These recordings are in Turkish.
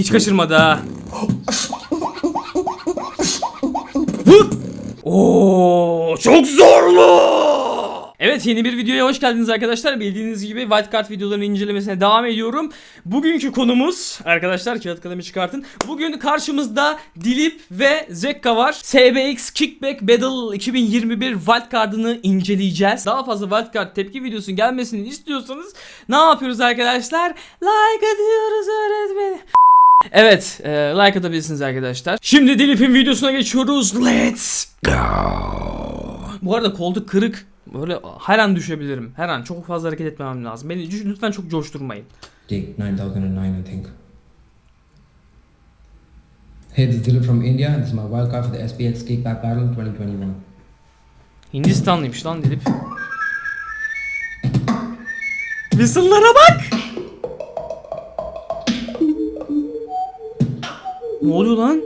Hiç kaçırmadı ha. Vur! Oo, çok zorlu. Evet yeni bir videoya hoş geldiniz arkadaşlar. Bildiğiniz gibi Wildcard videolarının incelemesine devam ediyorum. Bugünkü konumuz arkadaşlar kağıt kalemi çıkartın. Bugün karşımızda Dilip ve Zekka var. SBX Kickback Battle 2021 Wildcard'ını inceleyeceğiz. Daha fazla Wildcard tepki videosunun gelmesini istiyorsanız ne yapıyoruz arkadaşlar? Like atıyoruz öğretmenim. Evet, e, like atabilirsiniz arkadaşlar. Şimdi Dilip'in videosuna geçiyoruz. Let's go. Bu arada koltuk kırık. Böyle her an düşebilirim. Her an çok fazla hareket etmemem lazım. Beni lütfen- çok coşturmayın. Take 9009, I think. Hey, this is Dilip from India, and this is my wildcard for the SPX Kickback Battle 2021. Hindistanlıymış lan Dilip. Whistle'lara bak. Ne oluyor lan?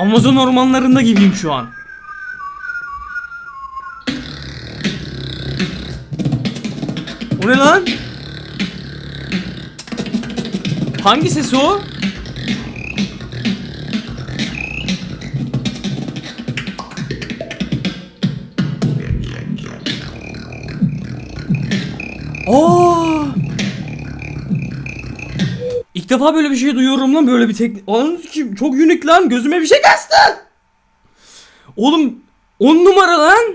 Amazon ormanlarında gibiyim şu an. O ne lan? Hangi ses o? Aa! İlk defa böyle bir şey duyuyorum lan böyle bir teknik. Anladın ki çok unik lan gözüme bir şey kaçtı. Oğlum 10 numara lan.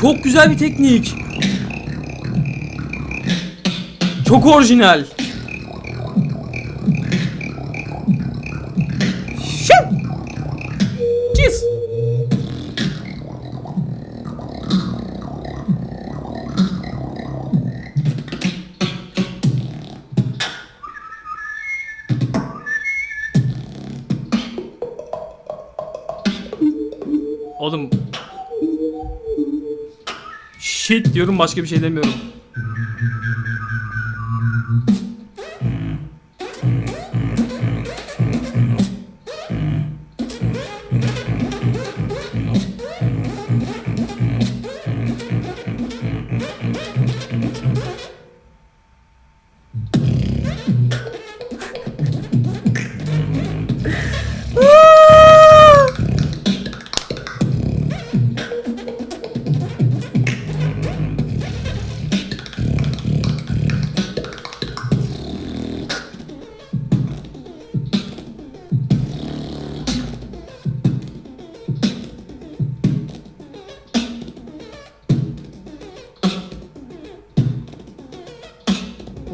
Çok güzel bir teknik. Çok orijinal. Şıp. Cheers. Oğlum Shit diyorum başka bir şey demiyorum.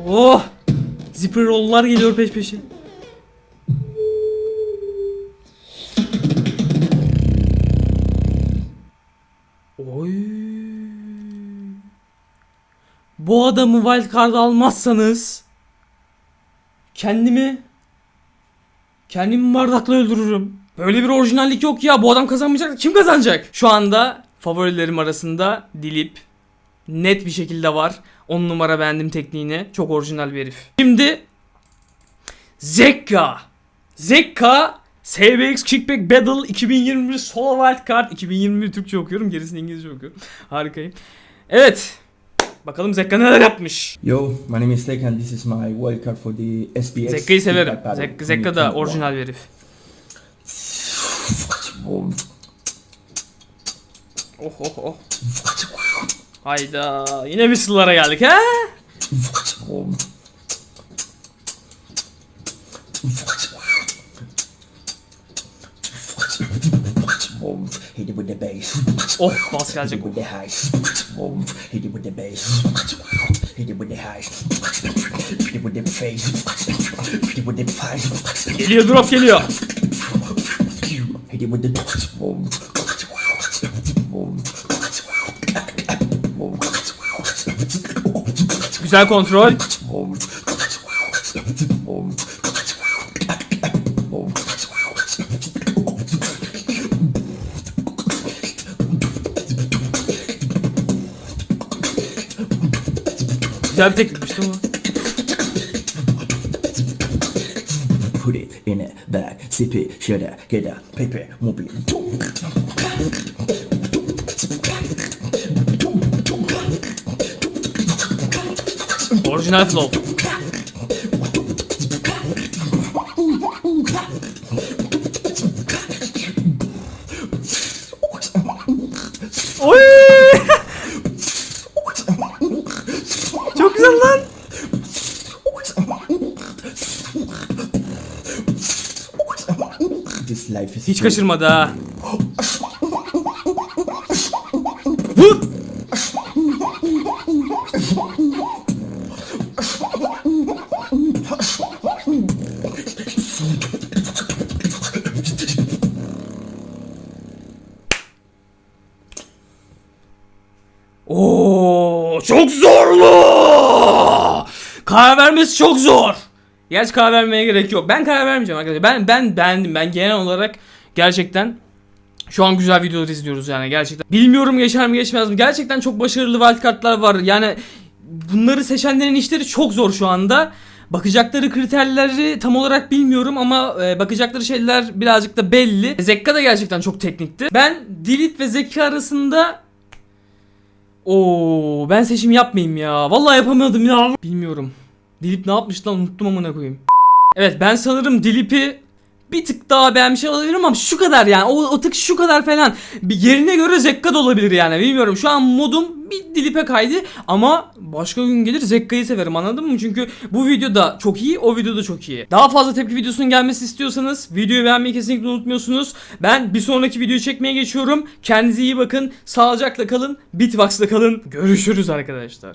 Oh! Zipper roll'lar geliyor peş peşe. Oy. Bu adamı wildcard almazsanız kendimi kendimi bardakla öldürürüm. Böyle bir orijinallik yok ya. Bu adam kazanmayacak. Kim kazanacak? Şu anda favorilerim arasında Dilip net bir şekilde var. 10 numara beğendim tekniğini. Çok orijinal bir herif. Şimdi Zekka. Zekka SBX Kickback Battle 2021 Solo Wild Card 2021 Türkçe okuyorum. Gerisini İngilizce okuyorum. Harikayım. Evet. Bakalım Zekka neler yapmış. Yo, my name is Zek and this is my wildcard for the SPX. Zekka'yı severim. Zek- Zekka da 2021. orijinal bir herif. Oh oh oh. Hayda. Yine bir sıllara geldik bass. Oh bas gelecek. it with the Güzel kontrol. Güzel bir teknikmiş değil mi? Put it in a bag, sip it, shut it, get a paper, move Orijinal flow. Oy! Çok güzel lan. This life is Hiç kaçırmadı ha. Vur! Oo, çok zorlu. Karar vermesi çok zor. Gerçi karar vermeye gerek yok. Ben karar vermeyeceğim arkadaşlar. Ben ben beğendim. Ben genel olarak gerçekten şu an güzel videolar izliyoruz yani gerçekten. Bilmiyorum geçer mi geçmez mi. Gerçekten çok başarılı wildcardlar var. Yani bunları seçenlerin işleri çok zor şu anda. Bakacakları kriterleri tam olarak bilmiyorum ama e, bakacakları şeyler birazcık da belli. Zekka da gerçekten çok teknikti. Ben Dilit ve Zeki arasında Oo, ben seçim yapmayayım ya. Vallahi yapamadım ya. Bilmiyorum. Dilip ne yapmış lan unuttum amına koyayım. Evet ben sanırım Dilip'i bir tık daha beğenmiş olabilirim ama şu kadar yani. O, o tık şu kadar falan. Bir yerine göre Zekka da olabilir yani. Bilmiyorum şu an modum bir Dilip'e kaydı ama başka gün gelir Zekka'yı severim anladın mı? Çünkü bu videoda çok iyi o videoda çok iyi. Daha fazla tepki videosunun gelmesi istiyorsanız videoyu beğenmeyi kesinlikle unutmuyorsunuz. Ben bir sonraki videoyu çekmeye geçiyorum. Kendinize iyi bakın sağlıcakla kalın bitbox'la kalın. Görüşürüz arkadaşlar